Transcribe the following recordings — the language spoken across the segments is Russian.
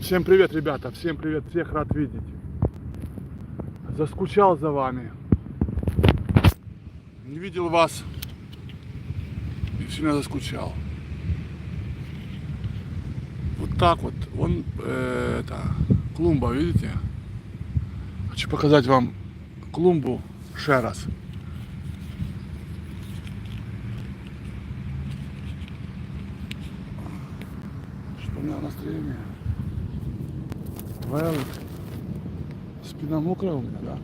Всем привет, ребята, всем привет, всех рад видеть. Заскучал за вами. Не видел вас и сильно заскучал. Вот так вот, он, э, это, клумба, видите? Хочу показать вам клумбу ще раз. Что у меня настроение? Велик. Спина мокрая у меня, да?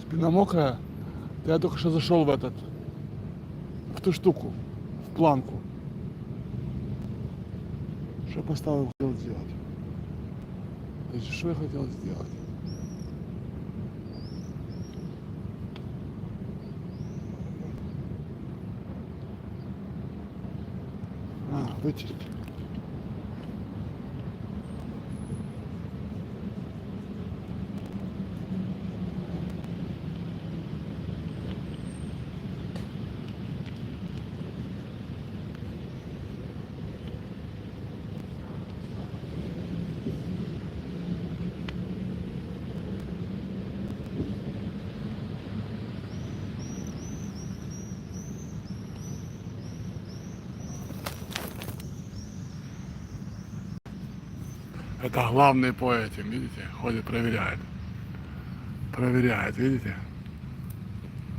Спина мокрая. Я только что зашел в этот, в ту штуку, в планку. Что поставил, хотел сделать? Значит, что я хотел сделать? А, вытереть. Это главный по этим, видите? Ходит, проверяет. Проверяет, видите?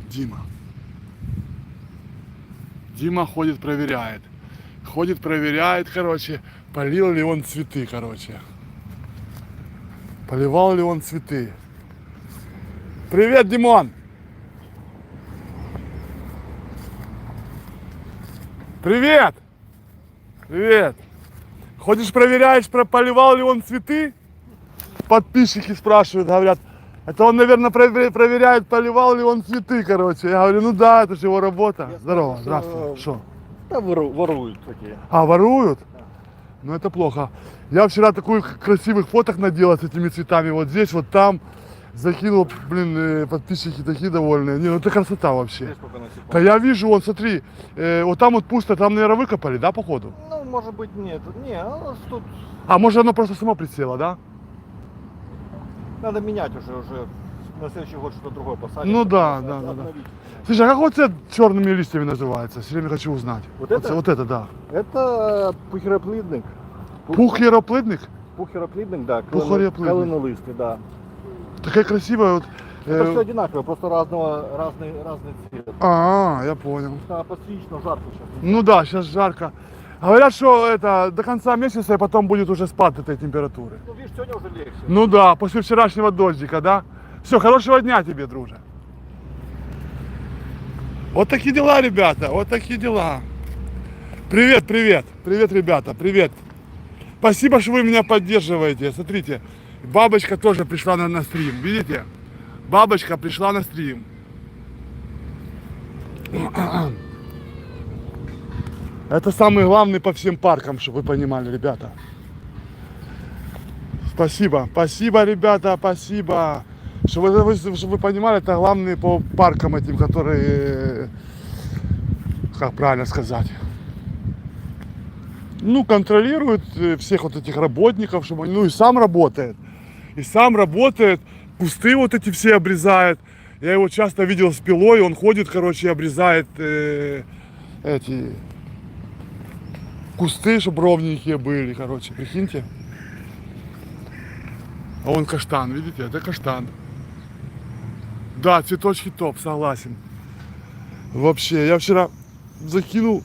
Дима. Дима ходит, проверяет. Ходит, проверяет, короче, полил ли он цветы, короче. Поливал ли он цветы. Привет, Димон! Привет! Привет! Ходишь, проверяешь, про- поливал ли он цветы? Подписчики спрашивают, говорят, это он, наверное, прове- проверяет, поливал ли он цветы, короче. Я говорю, ну да, это же его работа. Я Здорово, знаю, здравствуй. что- Что? Да вору- воруют такие. А, воруют? Ну это плохо. Я вчера таких красивых фоток надела с этими цветами. Вот здесь, вот там. Закинул, блин, э, подписчики такие довольные. Не, ну это красота вообще. Да я вижу, вон, смотри, э, вот там вот пусто, там, наверное, выкопали, да, походу? Ну, может быть, нет. Не, а у нас тут А может оно просто само присело, да? надо менять уже, уже на следующий год что-то другое посадить. Ну да, Надо да, да, да. обновить. Слушай, а как вот это черными листьями называется? Все время хочу узнать. Вот это? Вот это, да. Это пухероплідник. Пухлероплидник? Пухероплідник, да. Пухероплідник. Калинолистый, да. Такая красивая вот. Это э, все одинаково, просто разного, разный, разный цвет. А, я понял. Надо подстричь, но жарко сейчас. Ну да, сейчас жарко. Говорят, что это до конца месяца и потом будет уже спад этой температуры. Ну, видишь, сегодня уже легче. Ну да, после вчерашнего дождика, да? Все, хорошего дня тебе, друже. Вот такие дела, ребята, вот такие дела. Привет, привет, привет, ребята, привет. Спасибо, что вы меня поддерживаете. Смотрите, бабочка тоже пришла на, на стрим, видите? Бабочка пришла на стрим. Это самый главный по всем паркам, чтобы вы понимали, ребята. Спасибо, спасибо, ребята, спасибо. Чтобы вы, чтобы вы понимали, это главные по паркам этим, которые, э, как правильно сказать, ну, контролирует э, всех вот этих работников, чтобы, ну, и сам работает. И сам работает, кусты вот эти все обрезает. Я его часто видел с пилой, он ходит, короче, и обрезает э, эти кусты, чтобы ровненькие были, короче, прикиньте. А вон каштан, видите, это каштан. Да, цветочки топ, согласен. Вообще, я вчера закинул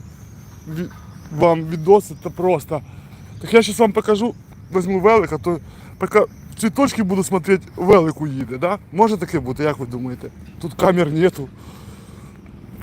ви- вам видос, это просто. Так я сейчас вам покажу, возьму велик, а то пока цветочки буду смотреть, велик уїде, да? Може таке бути, як ви думаєте? Тут камер нету.